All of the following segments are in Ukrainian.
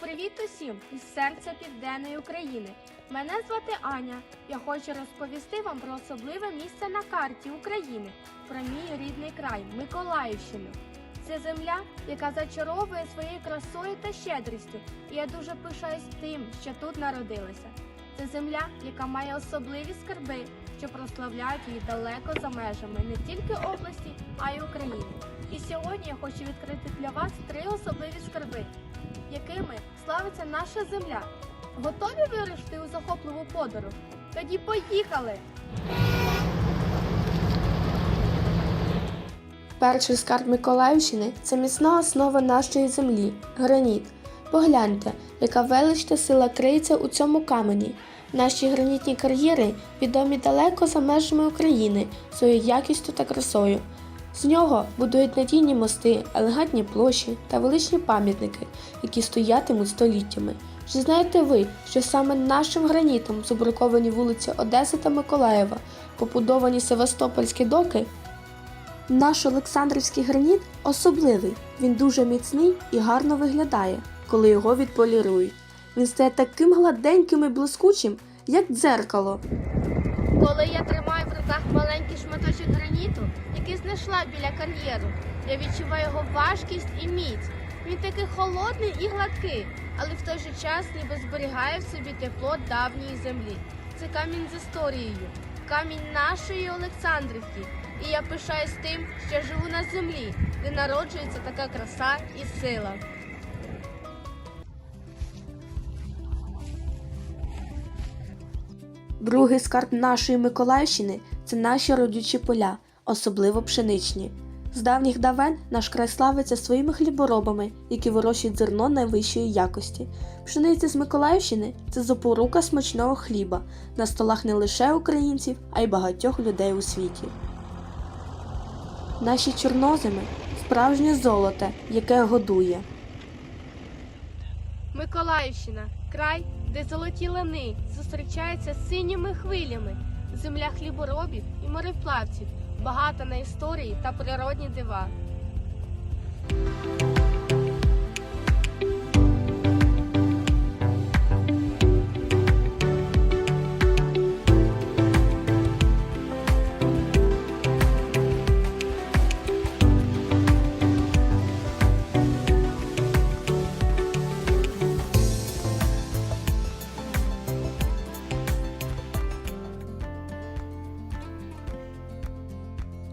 Привіт усім із серця Південної України. Мене звати Аня. Я хочу розповісти вам про особливе місце на карті України, про мій рідний край Миколаївщину. Це земля, яка зачаровує своєю красою та щедрістю, і я дуже пишаюсь тим, що тут народилася. Це земля, яка має особливі скарби, що прославляють її далеко за межами не тільки області, а й України. І сьогодні я хочу відкрити для вас три особливі скарби, якими славиться наша земля. Готові вирушити у захопливу подорож? Тоді поїхали! Перший скарб Миколаївщини це міцна основа нашої землі граніт. Погляньте, яка велична сила криється у цьому камені. Наші гранітні кар'єри відомі далеко за межами України своєю якістю та красою. З нього будують надійні мости, елегантні площі та величні пам'ятники, які стоятимуть століттями. Чи знаєте ви, що саме нашим гранітом зубруковані вулиці Одеси та Миколаєва, побудовані Севастопольські доки наш Олександрівський граніт особливий. Він дуже міцний і гарно виглядає, коли його відполірують. Він стає таким гладеньким і блискучим, як дзеркало. Коли я тримаю в руках маленький шматочок граніту, який знайшла біля кар'єру, я відчуваю його важкість і міць. Він такий холодний і гладкий, але в той же час ніби зберігає в собі тепло давньої землі. Це камінь з історією, камінь нашої Олександрівки. І я пишаюсь тим, що живу на землі, де народжується така краса і сила. Другий скарб нашої Миколаївщини це наші родючі поля, особливо пшеничні. З давніх давен наш край славиться своїми хліборобами, які вирощують зерно найвищої якості. Пшениця з Миколаївщини це запорука смачного хліба на столах не лише українців, а й багатьох людей у світі. Наші чорноземи справжнє золоте, яке годує. Миколаївщина край, де золоті лани зустрічаються з синіми хвилями, земля хліборобів і мореплавців, багата на історії та природні дива.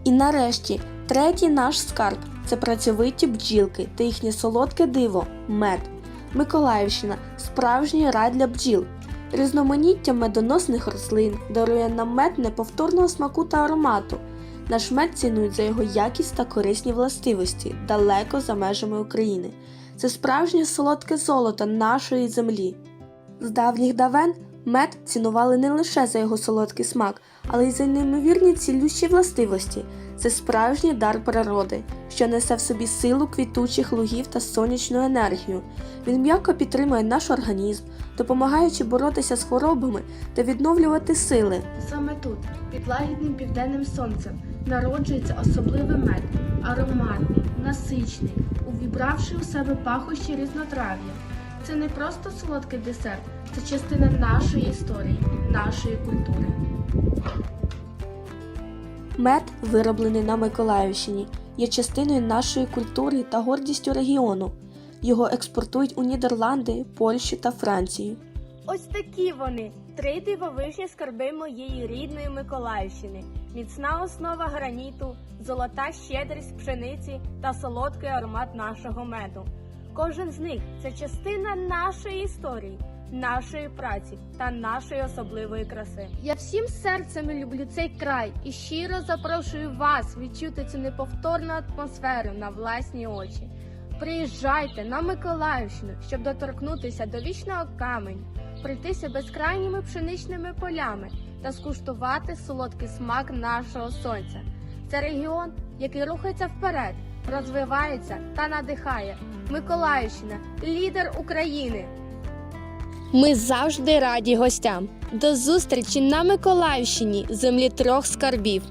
І нарешті, третій наш скарб це працьовиті бджілки та їхнє солодке диво мед. Миколаївщина справжній рай для бджіл. Різноманіття медоносних рослин дарує нам мед неповторного смаку та аромату. Наш мед цінують за його якість та корисні властивості далеко за межами України. Це справжнє солодке золото нашої землі. З давніх давен мед цінували не лише за його солодкий смак, але й за неймовірні цілющі властивості. Це справжній дар природи, що несе в собі силу квітучих лугів та сонячну енергію. Він м'яко підтримує наш організм, допомагаючи боротися з хворобами та відновлювати сили. Саме тут, під лагідним південним сонцем, народжується особливий мед, ароматний, насичний, увібравши у себе пахощі різнотрав'я. Це не просто солодкий десерт, це частина нашої історії, нашої культури. Мед, вироблений на Миколаївщині, є частиною нашої культури та гордістю регіону. Його експортують у Нідерланди, Польщу та Францію. Ось такі вони три дивовижні скарби моєї рідної Миколаївщини. Міцна основа граніту, золота щедрість пшениці та солодкий аромат нашого меду. Кожен з них це частина нашої історії, нашої праці та нашої особливої краси. Я всім серцем люблю цей край і щиро запрошую вас відчути цю неповторну атмосферу на власні очі. Приїжджайте на Миколаївщину, щоб доторкнутися до вічного каменю, пройтися безкрайніми пшеничними полями та скуштувати солодкий смак нашого сонця. Це регіон, який рухається вперед, розвивається та надихає. Миколаївщина лідер України. Ми завжди раді гостям. До зустрічі на Миколаївщині, землі трьох скарбів.